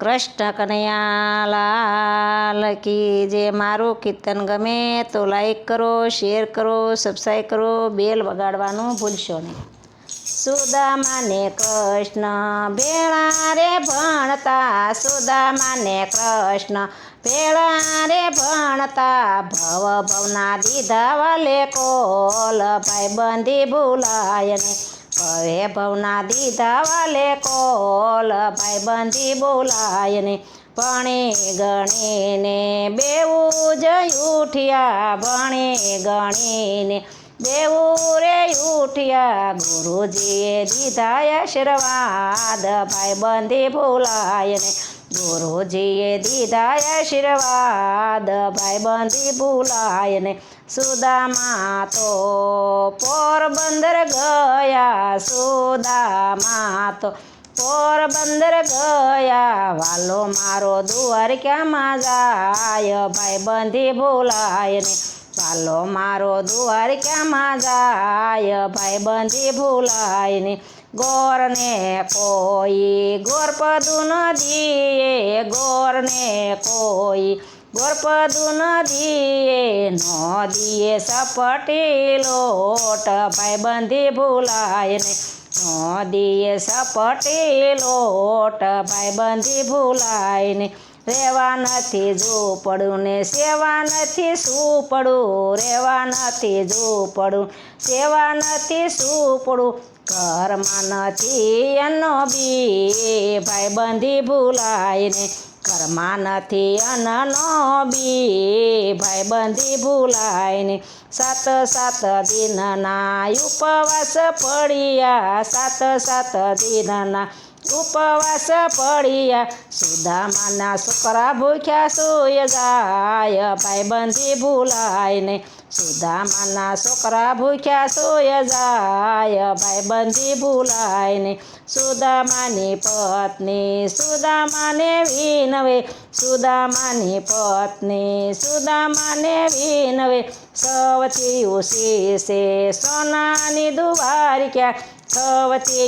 કૃષ્ણ કનૈયાલાલ કી જે મારું કીર્તન ગમે તો લાઈક કરો શેર કરો સબસ્ક્રાઈબ કરો બેલ વગાડવાનું ભૂલશો નહીં. સુદામાને કૃષ્ણ ભેળા રે ભણતા, સુદામાને કૃષ્ણ ભેળા રે ભણતા, ભવ ભવના દીધા વાલે કોલ, ભાઈબંધી ભૂલાય ને ભવે ભવના દીધા વાલે કોલ ભાઈ બંધી બોલાય ને ભણી ગણીને, બેવું જ ઉઠ્યા, ભણી ગણીને દેવું રે ઉઠ્યા, ગુરુજીએ દીધા આશીર્વાદ, ભાઈબંધી ભૂલાય ને ગુરુજીએ દીધા આશીર્વાદ ભાઈબંધી ભૂલાય ને સુદામા તો પોરબંદર ગયા, સુદામા તો પોરબંદર ગયા. વાલો મારો દુવાર ક્યાં જાય, ભાઈબંધી ભૂલાય ને વાલો મારો દુવાર દ્વારકામાં જાય, ભાઈબંધી ભૂલાય ને ગોરને કોઈ, ગોરપદુ નદીએ ગોરને કોઈ, ગોરપદુ નદીએ નદીએ સપટી લોટ, ભાઈબંધી ભૂલાય ને નદીએ સપટી લોટ, ભાઈબંધી ભૂલાય ને રેવા નથી ઝૂંપડું ને સેવા નથી સુપડું, રેવા નથી ઝૂંપડું, સેવા નથી સુપડું. ઘરમાં નથી એનો બી, ભાઈબંધી ભૂલાય ને કરમાનથી નથી અનનો બી, ભાઈબંધી ભૂલાય ને સાત સાત દિનના ઉપવાસ પડ્યા, સાત સાત દિનના ઉપવાસ પડ્યા સુદામાના છોકરા ભૂખ્યા સુય જાય. ભાઈબંધી ભૂલાય ને સુદામાના છોકરા ભૂખ્યા સુય જાય. ભાઈબંધી ભૂલાય ને સુદામાની પત્ની સુદામાને વિનવે. સુદામાની પત્ની સુદામાને વિનવે. સૌથી ઉશી છે સોનાની દુવાર સૌથી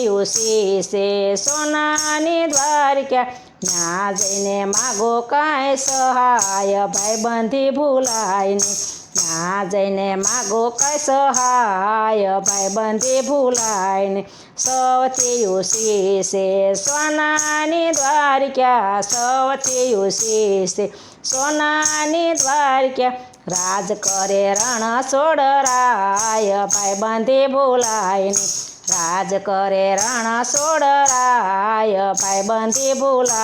ઉસી છે સોનાની દ્વારકા. ના જઈને માગો કાંઈ સહાય, ભાઈબંધી ભૂલાય ને ના જઈને માગો કાંઈ સહાય, ભાઈબંધી ભૂલાય ને સૌથી ઉસી છે સોનાની દ્વારકા. સૌથી ઉસી છે સોનાની દ્વારકા. રાજ કરે રણ સોડરાય ભાઈબંધી ભૂલાય રાજ કરે રણ સોડરાય ભાઈબંધી ભૂલાય